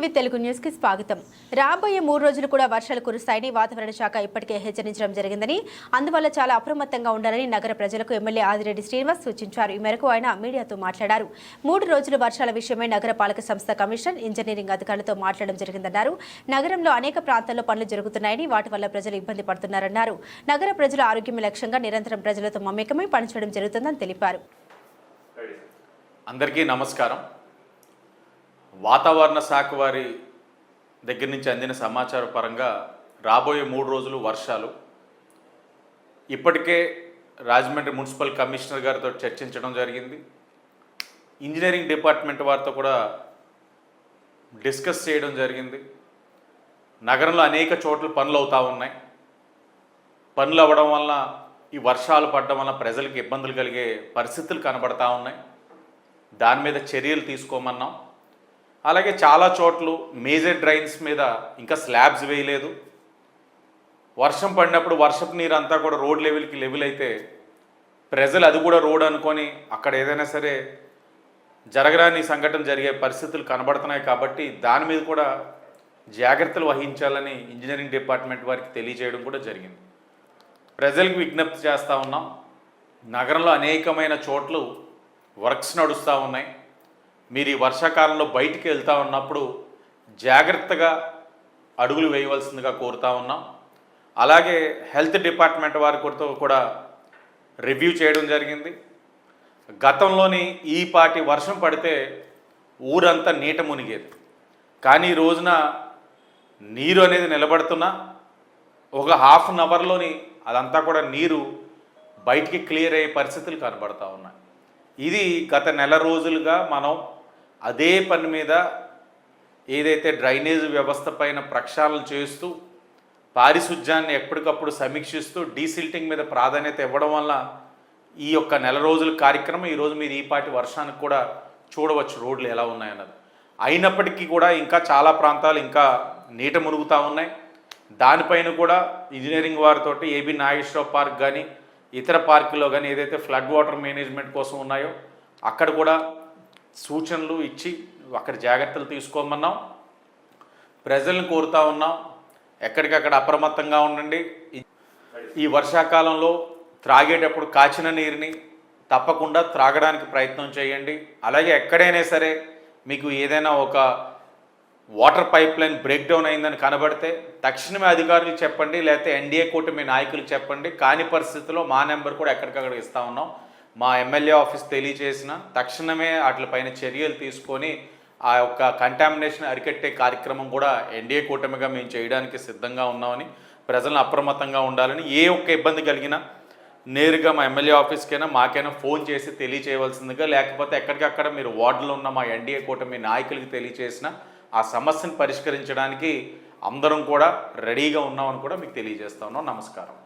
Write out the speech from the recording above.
TV Telugu న్యూస్కి స్వాగతం. రాబోయే మూడు రోజులు కూడా వర్షాలు కురుస్తాయని వాతావరణ శాఖ ఇప్పటికే హెచ్చరించడం జరిగిందని అందువల్ల చాలా అప్రమత్తంగా ఉండాలని నగర ప్రజలకు ఎమ్మెల్యే ఆదిరెడ్డి శ్రీనివాస్ సూచించారు. ఈ మేరకు ఆయన మీడియాతో మాట్లాడారు. మూడు రోజులు వర్షాల విషయమై నగరపాలక సంస్థ కమిషన్ ఇంజనీరింగ్ అధికారులతో మాట్లాడడం జరిగిందన్నారు. నగరంలో అనేక ప్రాంతాల్లో పనులు జరుగుతున్నాయని వాటి వల్ల ప్రజలు ఇబ్బంది పడుతున్నారన్నారు. నగర ప్రజల ఆరోగ్యమే లక్ష్యంగా నిరంతరం ప్రజలతో మమేకమై పనిచేయడం జరుగుతుందని తెలిపారు. అందరికీ నమస్కారం. వాతావరణ శాఖ వారి దగ్గర నుంచి అందిన సమాచార పరంగా రాబోయే మూడు రోజులు వర్షాలు. ఇప్పటికే రాజమండ్రి మున్సిపల్ కమిషనర్ గారితో చర్చించడం జరిగింది. ఇంజనీరింగ్ డిపార్ట్మెంట్ వారితో కూడా డిస్కస్ చేయడం జరిగింది. నగరంలో అనేక చోట్ల పనులు అవుతూ ఉన్నాయి. పనులు అవ్వడం వల్ల ఈ వర్షాలు పడడం వల్ల ప్రజలకు ఇబ్బందులు కలిగే పరిస్థితులు కనబడతా ఉన్నాయి. దాని మీద చర్యలు తీసుకోమన్నాం. అలాగే చాలా చోట్లు మేజర్ డ్రైన్స్ మీద ఇంకా స్లాబ్స్ వేయలేదు. వర్షం పడినప్పుడు వర్షపు నీరు అంతా కూడా రోడ్ లెవెల్కి లెవెల్ అయితే ప్రజలు అది కూడా రోడ్ అనుకొని అక్కడ ఏదైనా సరే జరగరాని సంఘటన జరిగే పరిస్థితులు కనబడుతున్నాయి కాబట్టి దాని మీద కూడా జాగ్రత్తలు వహించాలని ఇంజనీరింగ్ డిపార్ట్మెంట్ వారికి తెలియజేయడం కూడా జరిగింది. ప్రజలకు విజ్ఞప్తి చేస్తూ ఉన్నాం. నగరంలో అనేకమైన చోట్లు వర్క్స్ నడుస్తూ ఉన్నాయి. మీరు ఈ వర్షాకాలంలో బయటికి వెళ్తూ ఉన్నప్పుడు జాగ్రత్తగా అడుగులు వేయవలసిందిగా కోరుతా ఉన్నాం. అలాగే హెల్త్ డిపార్ట్మెంట్ వారి కొరతో కూడా రివ్యూ చేయడం జరిగింది. గతంలోని ఈ పాటి వర్షం పడితే ఊరంతా నీట మునిగేది. కానీ ఈ రోజున నీరు అనేది నిలబడుతున్నా ఒక హాఫ్ అన్ అవర్లోని అదంతా కూడా నీరు బయటికి క్లియర్ అయ్యే పరిస్థితులు కనబడతా ఉన్నాయి. ఇది గత నెల రోజులుగా మనం అదే పని మీద ఏదైతే డ్రైనేజ్ వ్యవస్థ పైన ప్రక్షాళన చేస్తూ పారిశుధ్యాన్ని ఎప్పటికప్పుడు సమీక్షిస్తూ డీసిల్టింగ్ మీద ప్రాధాన్యత ఇవ్వడం వల్ల ఈ యొక్క నెల రోజుల కార్యక్రమం ఈరోజు మీరు ఈపాటి వర్షానికి కూడా చూడవచ్చు రోడ్లు ఎలా ఉన్నాయన్నది. అయినప్పటికీ కూడా ఇంకా చాలా ప్రాంతాలు ఇంకా నీట మునుగుతూ ఉన్నాయి. దానిపైన కూడా ఇంజనీరింగ్ వారితో ఏబి నాగేశ్వరరావు పార్క్ కానీ ఇతర పార్కులో కానీ ఏదైతే ఫ్లడ్ వాటర్ మేనేజ్మెంట్ కోసం ఉన్నాయో అక్కడ కూడా సూచనలు ఇచ్చి అక్కడ జాగ్రత్తలు తీసుకోమన్నాం. ప్రజల్ని కోరుతా ఉన్నాం. ఎక్కడికక్కడ అప్రమత్తంగా ఉండండి. ఈ- వర్షాకాలంలో త్రాగేటప్పుడు కాచిన నీరుని తప్పకుండా త్రాగడానికి ప్రయత్నం చేయండి. అలాగే ఎక్కడైనా సరే మీకు ఏదైనా ఒక water pipe line break down అయిందని కనబడితే తక్షణమే అధికారులు చెప్పండి లేకపోతే ఎన్డీఏ కూటమి నాయకులు చెప్పండి. కాని పరిస్థితుల్లో మా నెంబర్ కూడా ఎక్కడికక్కడ ఇస్తా ఉన్నాం. మా ఎమ్మెల్యే ఆఫీస్ తెలియజేసిన తక్షణమే వాటిపైన చర్యలు తీసుకొని ఆ యొక్క కంటామినేషన్ అరికట్టే కార్యక్రమం కూడా ఎన్డీఏ కూటమిగా మేము చేయడానికి సిద్ధంగా ఉన్నామని ప్రజలను అప్రమత్తంగా ఉండాలని ఏ ఒక్క ఇబ్బంది కలిగినా నేరుగా మా ఎమ్మెల్యే ఆఫీస్కైనా మాకైనా ఫోన్ చేసి తెలియచేయవలసిందిగా లేకపోతే ఎక్కడికక్కడ మీరు వార్డులో ఉన్న మా ఎన్డీఏ కూటమి నాయకులకి తెలియచేసిన ఆ సమస్యను పరిష్కరించడానికి అందరం కూడా రెడీగా ఉన్నామని కూడా మీకు తెలియజేస్తా ఉన్నాం. నమస్కారం.